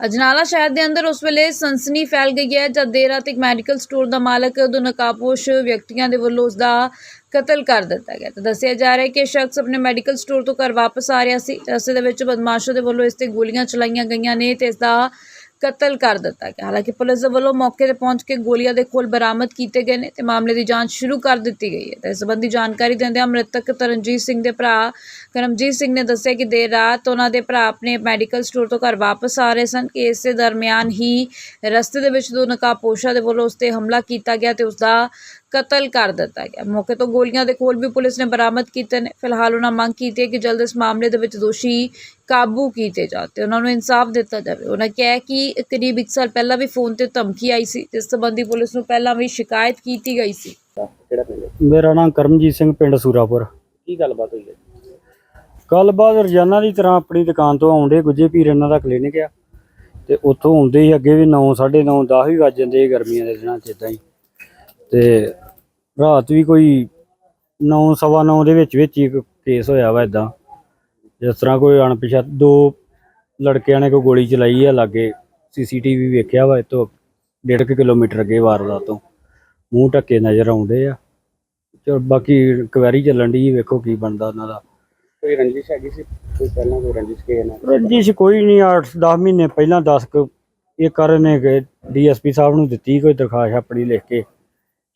ਅਜਨਾਲਾ ਸ਼ਹਿਰ ਦੇ ਅੰਦਰ ਉਸ ਵੇਲੇ ਸਨਸਨੀ ਫੈਲ ਗਈ ਹੈ, ਜਦ ਦੇਰ ਰਾਤ ਇੱਕ ਮੈਡੀਕਲ ਸਟੋਰ ਦਾ ਮਾਲਕ ਦੋ ਨਕਾਬਪੋਸ਼ ਵਿਅਕਤੀਆਂ ਦੇ ਵੱਲੋਂ ਉਸ ਦਾ ਕਤਲ ਕਰ ਦਿੱਤਾ ਗਿਆ। ਤੇ ਦੱਸਿਆ ਜਾ ਰਿਹਾ ਹੈ ਕਿ ਇਹ ਸ਼ਖਸ ਆਪਣੇ ਮੈਡੀਕਲ ਸਟੋਰ ਤੋਂ ਘਰ ਵਾਪਸ ਆ ਰਿਹਾ ਸੀ। ਰਸਤੇ ਦੇ ਵਿੱਚ ਬਦਮਾਸ਼ਾਂ ਦੇ ਵੱਲੋਂ ਇਸ ਤੇ ਗੋਲੀਆਂ ਚਲਾਈਆਂ ਗਈਆਂ ਨੇ ਤੇ ਇਸ ਦਾ ਕਤਲ ਕਰ ਦਿੱਤਾ ਗਿਆ। ਹਾਲਾਂਕਿ ਪੁਲਿਸ ਦੇ ਵੱਲੋਂ ਮੌਕੇ ਤੇ ਪਹੁੰਚ ਕੇ ਗੋਲੀਆਂ ਦੇ ਖੋਲ ਬਰਾਮਦ ਕੀਤੇ ਗਏ ਨੇ ਤੇ ਮਾਮਲੇ ਦੀ ਜਾਂਚ ਸ਼ੁਰੂ ਕਰ ਦਿੱਤੀ ਗਈ ਹੈ। ਤੇ ਇਸ ਸੰਬੰਧੀ ਜਾਣਕਾਰੀ ਦਿੰਦਿਆਂ ਮ੍ਰਿਤਕ ਤਰਨਜੀਤ ਸਿੰਘ ਦੇ ਭਰਾ ਕਰਮਜੀਤ ਸਿੰਘ ਨੇ ਦੱਸਿਆ ਕਿ ਦੇਰ ਰਾਤ ਉਹਨਾਂ ਦੇ ਭਰਾ ਆਪਣੇ ਮੈਡੀਕਲ ਸਟੋਰ ਤੋਂ ਘਰ ਵਾਪਸ ਆ ਰਹੇ ਸਨ ਕਿ ਇਸੇ ਦਰਮਿਆਨ ਹੀ ਰਸਤੇ ਦੇ ਵਿੱਚ ਦੋ ਨਕਾਬਪੋਸ਼ਾਂ ਦੇ ਵੱਲੋਂ ਉਸ ਤੇ ਹਮਲਾ ਕੀਤਾ ਗਿਆ ਤੇ ਉਸ ਦਾ ਕਤਲ ਕਰ ਦਿੱਤਾ ਗਿਆ। ਮੌਕੇ ਤੋਂ ਗੋਲੀਆਂ ਦੇ ਖੋਲ ਵੀ ਪੁਲਿਸ ਨੇ ਬਰਾਮਦ ਕੀਤੇ ਨੇ। ਫਿਲਹਾਲ ਉਹਨਾਂ ਮੰਗ ਕੀਤੀ ਹੈ ਕਿ ਜਲਦ ਇਸ ਮਾਮਲੇ ਦੇ ਵਿੱਚ ਦੋਸ਼ੀ ਕਾਬੂ ਕੀਤੇ ਜਾਣ ਤੇ ਉਹਨਾਂ ਨੂੰ ਇਨਸਾਫ ਦਿੱਤਾ ਜਾਵੇ। ਉਹਨਾਂ ਕਿਹਾ ਕਿ ਕਰੀਬ 1 ਸਾਲ ਪਹਿਲਾਂ ਵੀ ਫੋਨ ਤੇ ਧਮਕੀ ਆਈ ਸੀ ਜਿਸ ਸੰਬੰਧੀ ਪੁਲਿਸ ਨੂੰ ਪਹਿਲਾਂ ਵੀ ਸ਼ਿਕਾਇਤ ਕੀਤੀ ਗਈ ਸੀ। ਕਿਹੜਾ ਪਿੰਡ ਹੈ? ਮੇਰਾ ਨਾਮ ਕਰਮਜੀਤ ਸਿੰਘ ਪਿੰਡ ਸੂਰਾਪੁਰ। ਕੀ ਗੱਲਬਾਤ ਹੋਈ ਹੈ? ਗੱਲਬਾਤ ਰੋਜ਼ਾਨਾ ਦੀ ਤਰ੍ਹਾਂ ਆਪਣੀ ਦੁਕਾਨ ਤੋਂ ਆਉਂਦੇ ਗੁੱਜੇ ਪੀਰ ਇਹਨਾਂ ਦਾ ਕਲੀਨਿਕ ਆ ਤੇ ਉੱਥੋਂ ਆਉਂਦੇ ਹੀ ਅੱਗੇ ਵੀ 9 9:30 10 ਵੀ ਵੱਜ ਜਾਂਦੇ ਸੀ ਗਰਮੀਆਂ ਦੇ ਦਿਨਾਂ 'ਚ ਇਦਾਂ ਹੀ। ਤੇ ਰਾਤ ਵੀ ਕੋਈ 9 ਸਵਾ 9 ਦੇ ਵਿੱਚ ਵਿੱਚ ਹੀ ਇੱਕ ਕੇਸ ਹੋਇਆ ਵਾ ਇਦਾਂ ਜਿਸ ਤਰ੍ਹਾਂ ਕੋਈ ਅਣਪਛਾਤ ਦੋ ਲੜਕਿਆਂ ਨੇ ਕੋਈ ਗੋਲੀ ਚਲਾਈ ਆ ਲਾਗੇ ਸੀਸੀਟੀਵੀ ਵੇਖਿਆ ਵਾ ਇਤੋਂ 1.5 ਕਿਲੋਮੀਟਰ ਅੱਗੇ ਵਾਰਦਾਤ ਤੋਂ। ਮੂੰਹ ਢੱਕੇ ਨਜ਼ਰ ਆਉਂਦੇ ਆ। ਚਲ ਬਾਕੀ ਕੁਐਰੀ ਚੱਲਣ ਦੀ ਵੇਖੋ ਕੀ ਬਣਦਾ ਉਹਨਾਂ ਦਾ। ਕੋਈ ਰੰਜਿਸ਼ ਹੈਗੀ ਸੀ? ਕੋਈ ਪਹਿਲਾਂ ਕੋਈ ਰੰਜਿਸ਼ ਕੇ ਨਾ ਰੰਜਿਸ਼ ਕੋਈ ਨਹੀਂ 8-10 ਮਹੀਨੇ ਪਹਿਲਾਂ 10 ਕੁ ਇਹ ਕਰਨ ਨੇ ਗਏ ਡੀਐਸਪੀ ਸਾਹਿਬ ਨੂੰ ਦਿੱਤੀ ਕੋਈ ਦਰਖਾਸਤ ਆਪਣੀ ਲਿਖ ਕੇ।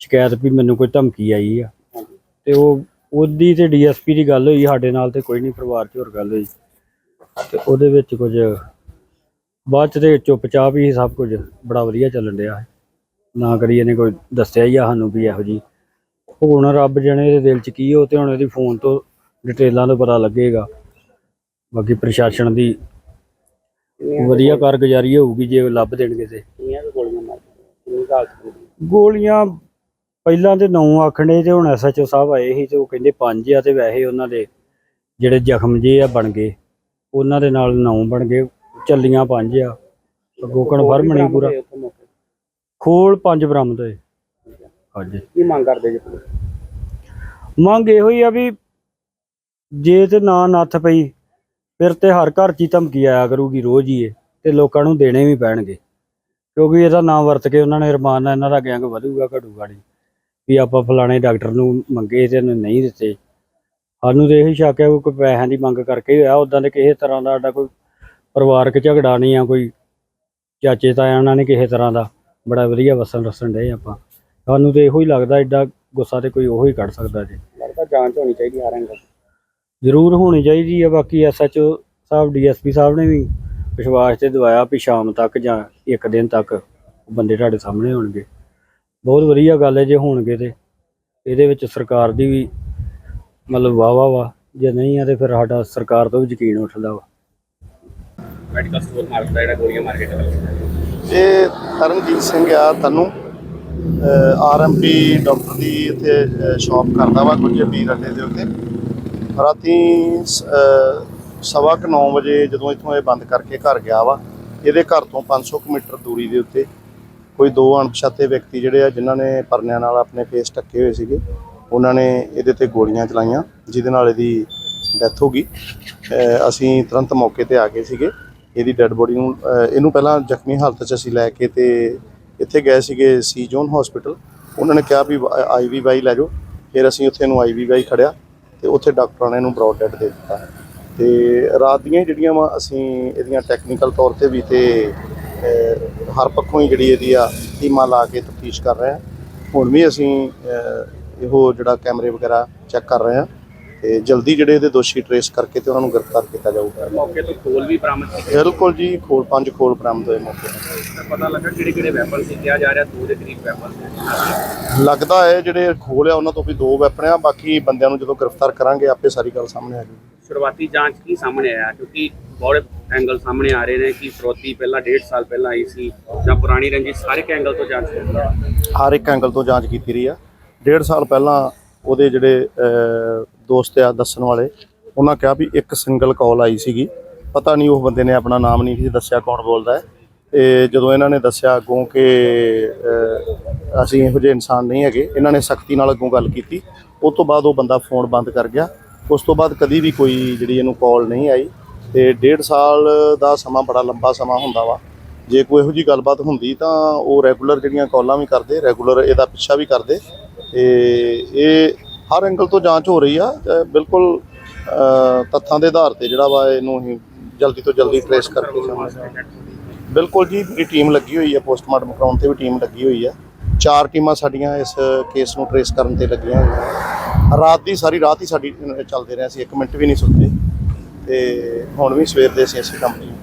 ਸ਼ਿਕਾਇਤ ਵੀ ਮੈਨੂੰ ਕੋਈ ਧਮਕੀ ਆਈ ਆ। ਤੇ ਉਹ ਉਹਦੀ ਤੇ ਡੀਐਸਪੀ ਦੀ ਗੱਲ ਹੋਈ ਸਾਡੇ ਨਾਲ ਤੇ ਕੋਈ ਨਹੀਂ ਪਰਿਵਾਰ 'ਚ ਹੋਰ ਗੱਲ ਹੋਈ। ਤੇ ਉਹਦੇ ਵਿੱਚ ਕੁਝ ਬਾਅਦ 'ਚ ਤੇ ਚੁੱਪਚਾਪ ਹੀ ਸਭ ਕੁਝ ਬੜਾ ਵਧੀਆ ਚੱਲਣ ਡਿਆ ਹੈ ਨਾ ਕਰੀ ਇਹਨੇ ਕੋਈ ਦੱਸਿਆ ਹੀ ਆ ਸਾਨੂੰ ਵੀ ਇਹੋ ਜੀ ਹੁਣ ਰੱਬ ਜਾਣੇ ਇਹਦੇ ਦਿਲ 'ਚ ਕੀ ਹੋ ਤੇ ਹੁਣ ਇਹਦੀ ਫੋਨ ਤੋਂ ਡਿਟੇਲਾਂ ਤੋਂ ਪਤਾ ਲੱਗੇਗਾ। ਬਾਕੀ ਪ੍ਰਸ਼ਾਸਨ ਦੀ ਵਧੀਆ ਕਾਰਗੁਜ਼ਾਰੀ ਹੋਊਗੀ ਜੇ ਲੱਭ ਦੇਣਗੇ ਤੇ। ਗੋਲੀਆਂ ਪਹਿਲਾਂ ਤੇ ਨੌ ਆਖਣੇ ਤੇ ਹੁਣ ਐਸਐਚਓ ਸਾਹਿਬ ਆਏ ਸੀ ਤੇ ਉਹ ਕਹਿੰਦੇ ਪੰਜ ਆ ਤੇ ਵੈਸੇ ਉਹਨਾਂ ਦੇ ਜਿਹੜੇ ਜ਼ਖਮ ਜੇ ਆ ਬਣ ਗਏ ਉਹਨਾਂ ਦੇ ਨਾਲ ਨੌ ਬਣ ਗਏ ਚੱਲੀਆਂ ਪੰਜ ਆ। ਅੱਗੋਂ ਕਨਫਰਮ ਨਹੀਂ ਪੂਰਾ। ਖੋਲ ਪੰਜ ਬਰਾਮਦ ਹੋਏ ਹਾਂਜੀ। ਕੀ ਮੰਗ ਕਰਦੇ ਜੀ ਮੰਗ ਇਹੋ ਹੀ ਆ ਵੀ ਜੇ ਤੇ ਨਾ ਨੱਥ ਪਈ ਫਿਰ ਤੇ ਹਰ ਘਰ 'ਚ ਹੀ ਧਮਕੀ ਆਇਆ ਕਰੂਗੀ ਰੋਜ਼ ਹੀ ਇਹ ਤੇ ਲੋਕਾਂ ਨੂੰ ਦੇਣੇ ਵੀ ਪੈਣਗੇ। ਕਿਉਂਕਿ ਇਹਦਾ ਨਾਂ ਵਰਤ ਕੇ ਉਹਨਾਂ ਨੇ ਰਮਾਨ ਨਾਲ ਇਹਨਾਂ ਦਾ ਗੈਂਗ ਵਧੂਗਾ ਘਟੂਗਾ ਨਹੀਂ। ਵੀ ਆਪਾਂ ਫਲਾਣੇ ਡਾਕਟਰ ਨੂੰ ਮੰਗੇ ਤੇ ਇਹਨੇ ਨਹੀਂ ਦਿੱਤੇ। ਸਾਨੂੰ ਤੇ ਇਹੀ ਸ਼ੱਕ ਹੈ ਕਿ ਕੋਈ ਪੈਸਿਆਂ ਦੀ ਮੰਗ ਕਰਕੇ ਹੀ ਹੋਇਆ। ਉਦਾਂ ਦੇ ਕਿਸੇ ਤਰ੍ਹਾਂ ਦਾ ਸਾਡਾ ਕੋਈ ਪਰਿਵਾਰਕ ਝਗੜਾ ਨਹੀਂ ਆ ਕੋਈ ਚਾਚੇ ਤਾਇਆਂ ਨਾਲ ਨਹੀਂ ਕਿਸੇ ਤਰ੍ਹਾਂ ਦਾ ਬੜਾ ਵਧੀਆ ਵਸਣ ਰਸਣ ਡਏ ਆਪਾਂ। ਸਾਨੂੰ ਤੇ ਇਹੋ ਹੀ ਲੱਗਦਾ ਐਡਾ ਗੁੱਸਾ ਤੇ ਕੋਈ ਉਹੋ ਹੀ ਕੱਢ ਸਕਦਾ ਜੀ। ਲੱਗਦਾ ਜਾਂਚ ਹੋਣੀ ਚਾਹੀਦੀ ਹਰ ਐਂਗਲ ਜ਼ਰੂਰ ਹੋਣੀ ਚਾਹੀਦੀ ਹੈ ਬਾਕੀ ਐਸਐਚਓ ਸਾਹਿਬ ਡੀਐਸਪੀ ਸਾਹਿਬ ਨੇ ਵੀ ਵਿਸ਼ਵਾਸ ਤੇ ਦਵਾਇਆ ਵੀ ਸ਼ਾਮ ਤੱਕ ਜਾਂ ਇੱਕ ਦਿਨ ਤੱਕ ਬੰਦੇ ਤੁਹਾਡੇ ਸਾਹਮਣੇ ਹੋਣਗੇ। ਬਹੁਤ ਵਧੀਆ ਗੱਲ ਹੈ ਜੇ ਹੋਣਗੇ ਤੇ। ਇਹਦੇ ਵਿੱਚ ਸਰਕਾਰ ਦੀ ਵੀ ਮਤਲਬ ਵਾਹ ਵਾਹ ਵਾ। ਜੇ ਨਹੀਂ ਆ ਤੇ ਫਿਰ ਸਾਡਾ ਸਰਕਾਰ ਤੋਂ ਵੀ ਯਕੀਨ ਉੱਠਦਾ ਵਾ। ਮੈਡੀਕਲ ਸਟੋਰ ਦਾ ਜਿਹੜਾ ਗੋਲੀਆਂ ਇਹ ਤਰਨਜੀਤ ਸਿੰਘ ਆ ਤਨੂੰ। ਆਰਐਮਪੀ ਡਾਕਟਰ ਦੀ ਇੱਥੇ ਸ਼ਾਪ ਕਰਦਾ ਵਾ ਕੁਝ ਵੀਰ ਅੱਡੇ ਦੇ ਉੱਤੇ। ਰਾਤੀ ਸਵਾ ਕੁ 9 ਵਜੇ ਜਦੋਂ ਇੱਥੋਂ ਇਹ ਬੰਦ ਕਰਕੇ ਘਰ ਗਿਆ ਵਾ ਇਹਦੇ ਘਰ ਤੋਂ 500 ਕੁ ਮੀਟਰ ਦੂਰੀ ਦੇ ਉੱਤੇ ਕੋਈ ਦੋ ਅਣਪਛਾਤੇ ਵਿਅਕਤੀ ਜਿਹੜੇ ਆ, ਜਿਨ੍ਹਾਂ ਨੇ ਪਰਨਿਆਂ ਨਾਲ ਆਪਣੇ ਫੇਸ ਢੱਕੇ ਹੋਏ ਸੀਗੇ, ਉਹਨਾਂ ਨੇ ਇਹਦੇ ਤੇ ਗੋਲੀਆਂ ਚਲਾਈਆਂ, ਜਿਹਦੇ ਨਾਲ ਇਹਦੀ ਡੈਥ ਹੋ ਗਈ। ਅਸੀਂ ਤੁਰੰਤ ਮੌਕੇ ਤੇ ਆ ਗਏ ਸੀਗੇ। ਇਹਦੀ ਡੈੱਡ ਬੋਡੀ ਨੂੰ ਇਹਨੂੰ ਪਹਿਲਾਂ ਜ਼ਖਮੀ ਹਾਲਤ 'ਚ ਅਸੀਂ ਲੈ ਕੇ ਤੇ ਇੱਥੇ ਗਏ ਸੀਗੇ ਸੀ ਜੋਨ ਹਸਪੀਟਲ ਉਹਨਾਂ ਨੇ ਕਿਹਾ ਵੀ ਆਈਵੀ ਵਾਈ ਲੈ ਜਾਓ। ਫਿਰ ਅਸੀਂ ਉੱਥੇ ਨੂੰ ਆਈਵੀ ਵਾਈ ਖੜਿਆ ਤੇ ਉੱਥੇ ਡਾਕਟਰਾਂ ਨੇ ਇਹਨੂੰ ਬ੍ਰੌਡ ਡੈਡ ਦੇ ਦਿੱਤਾ। ਤੇ ਰਾਤ ਦੀਆਂ ਹੀ ਜਿਹੜੀਆਂ ਵਾ, ਅਸੀਂ ਇਹਦੀਆਂ ਟੈਕਨੀਕਲ ਤੌਰ ਤੇ ਵੀ ਤੇ ਹਰ ਪੱਖੋਂ ਹੀ ਜਿਹੜੀ ਇਹਦੀ ਆ ਟੀਮਾਂ ਲਾ ਕੇ ਤਫਤੀਸ਼ ਕਰ ਰਹੇ ਹਾਂ ਹੁਣ ਵੀ ਅਸੀਂ ਇਹੋ ਜਿਹੜਾ ਕੈਮਰੇ ਵਗੈਰਾ ਚੈੱਕ ਕਰ ਰਹੇ ਹਾਂ ਤੇ ਜਲਦੀ ਜਿਹੜੇ ਇਹਦੇ ਦੋਸ਼ੀ ਟਰੇਸ ਕਰਕੇ ਤੇ ਉਹਨਾਂ ਨੂੰ ਗ੍ਰਿਫਤਾਰ ਕੀਤਾ ਜਾਊਗਾ। ਮੌਕੇ ਤੋਂ ਖੋਲ ਵੀ ਬਰਾਮਦ ਕੀਤੇ? ਬਿਲਕੁਲ ਜੀ ਖੋਲ ਪੰਜ ਖੋਲ ਬਰਾਮਦ ਹੋਏ ਮੌਕੇ ਤੇ। ਪਤਾ ਲੱਗਾ ਕਿਹੜੇ ਕਿਹੜੇ ਵੈਪਨ ਸੀ ਕਿਹਾ ਜਾ ਰਿਹਾ ਦੋ ਦੇ ਕਰੀਬ ਵੈਪਨ ਲੱਗਦਾ ਹੈ ਜਿਹੜੇ ਖੋਲ ਆ ਉਹਨਾਂ ਤੋਂ ਵੀ ਦੋ ਵੈਪਨ ਆ ਬਾਕੀ ਬੰਦਿਆਂ ਨੂੰ ਜਦੋਂ ਗ੍ਰਿਫਤਾਰ ਕਰਾਂਗੇ ਆਪੇ ਸਾਰੀ ਗੱਲ ਸਾਹਮਣੇ ਆ ਜਾਊਗੀ। ਸ਼ੁਰੂਆਤੀ ਜਾਂਚ ਕੀ ਸਾਹਮਣੇ ਆਇਆ? ਕਿਉਂਕਿ ਬਹੁਤ ਐਂਗਲ ਸਾਹਮਣੇ ਆ ਰਹੇ ਨੇ ਕਿ ਫਰੋਤੀ ਪਹਿਲਾਂ 1.5 ਸਾਲ ਪਹਿਲਾਂ ਆਈ ਸੀ ਜਾਂ ਪੁਰਾਣੀ ਰੰਜਿਸ਼ ਸਾਰੇ ਐਂਗਲ ਤੋਂ ਜਾਂਚ ਕੀਤੀ ਹੈ। ਹਰ ਇੱਕ ਐਂਗਲ ਤੋਂ ਜਾਂਚ ਕੀਤੀ ਰਹੀ ਆ। ਡੇਢ ਸਾਲ ਪਹਿਲਾਂ ਉਹਦੇ ਜਿਹੜੇ ਦੋਸਤ ਆ ਦੱਸਣ ਵਾਲੇ, ਉਹਨਾਂ ਕਿਹਾ ਵੀ ਇੱਕ ਸਿੰਗਲ ਕਾਲ ਆਈ ਸੀਗੀ। ਪਤਾ ਨਹੀਂ ਉਹ ਬੰਦੇ ਨੇ ਆਪਣਾ ਨਾਮ ਨਹੀਂ ਸੀ ਦੱਸਿਆ ਕੌਣ ਬੋਲਦਾ ਹੈ। ਤੇ ਜਦੋਂ ਇਹਨਾਂ ਨੇ ਦੱਸਿਆ ਅੱਗੋਂ ਕਿ ਅਸੀਂ ਇਹੋ ਜਿਹੇ ਇਨਸਾਨ ਨਹੀਂ ਹੈਗੇ, ਇਹਨਾਂ ਨੇ ਸਖਤੀ ਨਾਲ ਅੱਗੋਂ ਗੱਲ ਕੀਤੀ। ਉਸ ਤੋਂ ਬਾਅਦ ਉਹ ਬੰਦਾ ਫੋਨ ਬੰਦ ਕਰ ਗਿਆ। ਉਸ ਤੋਂ ਬਾਅਦ ਕਦੀ ਵੀ ਕੋਈ ਜਿਹੜੀ ਇਹਨੂੰ ਕਾਲ ਨਹੀਂ ਆਈ। ਤੇ ਡੇਢ ਸਾਲ ਦਾ ਸਮਾਂ ਬੜਾ ਲੰਬਾ ਸਮਾਂ ਹੁੰਦਾ ਵਾ। ਜੇ ਕੋਈ ਇਹੋ ਜੀ ਗੱਲਬਾਤ ਹੁੰਦੀ ਤਾਂ ਉਹ ਰੈਗੂਲਰ ਜਿਹੜੀਆਂ ਕਾਲਾਂ ਵੀ ਕਰਦੇ, ਰੈਗੂਲਰ ਇਹਦਾ ਪਿੱਛਾ ਵੀ ਕਰਦੇ। ਤੇ ਇਹ ਹਰ ਐਂਗਲ ਤੋਂ ਜਾਂਚ ਹੋ ਰਹੀ ਆ ਬਿਲਕੁਲ ਤੱਥਾਂ ਦੇ ਆਧਾਰ ਤੇ ਜਿਹੜਾ ਵਾ ਇਹਨੂੰ ਅਸੀਂ ਜਲਦੀ ਤੋਂ ਜਲਦੀ ਟ੍ਰੇਸ ਕਰਕੇ ਜਾਵਾਂਗੇ। ਬਿਲਕੁਲ ਜੀ ਮੇਰੀ ਟੀਮ ਲੱਗੀ ਹੋਈ ਆ ਪੋਸਟਮਾਰਟਮ ਕਰਾਉਣ ਤੇ ਵੀ ਟੀਮ ਲੱਗੀ ਹੋਈ ਆ। ਚਾਰ ਟੀਮਾਂ ਸਾਡੀਆਂ ਇਸ ਕੇਸ ਨੂੰ ਟ੍ਰੇਸ ਕਰਨ ਤੇ ਲੱਗੀਆਂ ਹੋਈਆਂ। ਰਾਤ ਦੀ ਸਾਰੀ, ਰਾਤ ਹੀ ਸਾਡੀ ਚੱਲਦੇ ਰਹੇ ਅਸੀਂ 1 ਮਿੰਟ ਵੀ ਨਹੀਂ ਸੁੱਤੇ। ਤੇ ਹੁਣ ਵੀ ਸਵੇਰ ਦੇ ਅਸੀਂ ਇਸੇ ਕੰਮ 'ਚ ਹਾਂ।